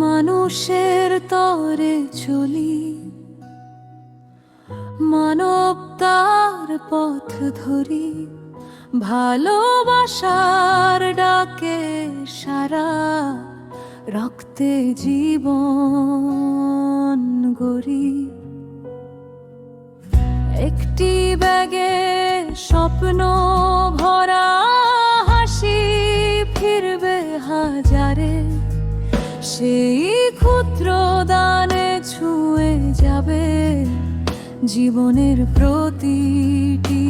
মানুষের তরে চলি মানবতার পথ ধরি ভালোবাসার ডাকে সারা রক্তে জীবন। গড়ি একটি ব্যাগে স্বপ্ন ভরা হাসি ফিরবে হাজারে। সেই ক্ষুদ্র দানে ছুঁয়ে যাবে জীবনের প্রতিটি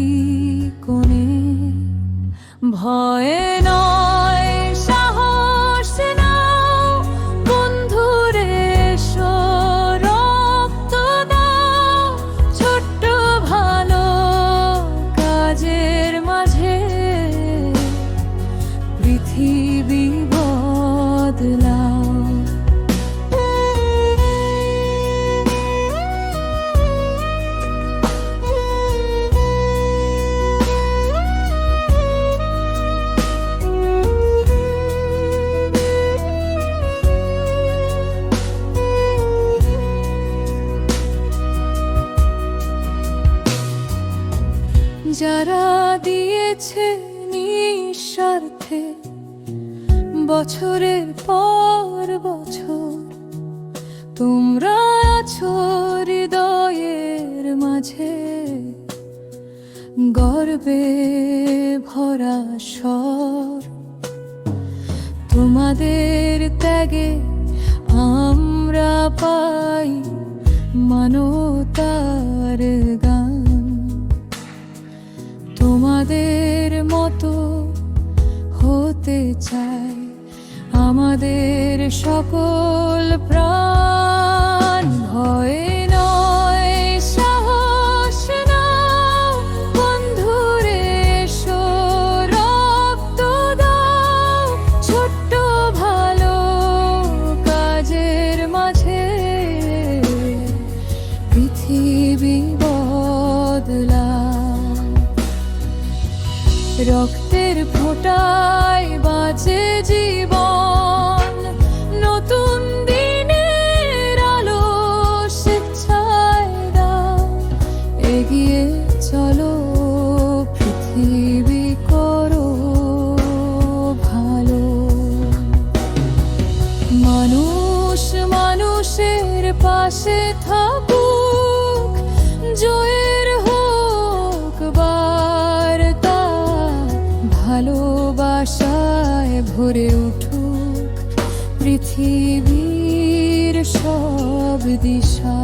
যারা দিয়েছে নিঃস্বার্থে, বছরের পর বছর তোমরা আছো হৃদয়ের মাঝে, গর্বে ভরা স্বর। তোমাদের ত্যাগে আমরা পাই মানতার আমাদের সকল প্রাণ ভয়ে নয় ছোট্ট ভালো কাজের মাঝে। পৃথিবী বদলাও রক্তের ফোঁটায় বাঁচে পাশে থাকুক জয়ের হোক বার্তা ভালোবাসায় ভরে উঠুক পৃথিবীর সব দিশা।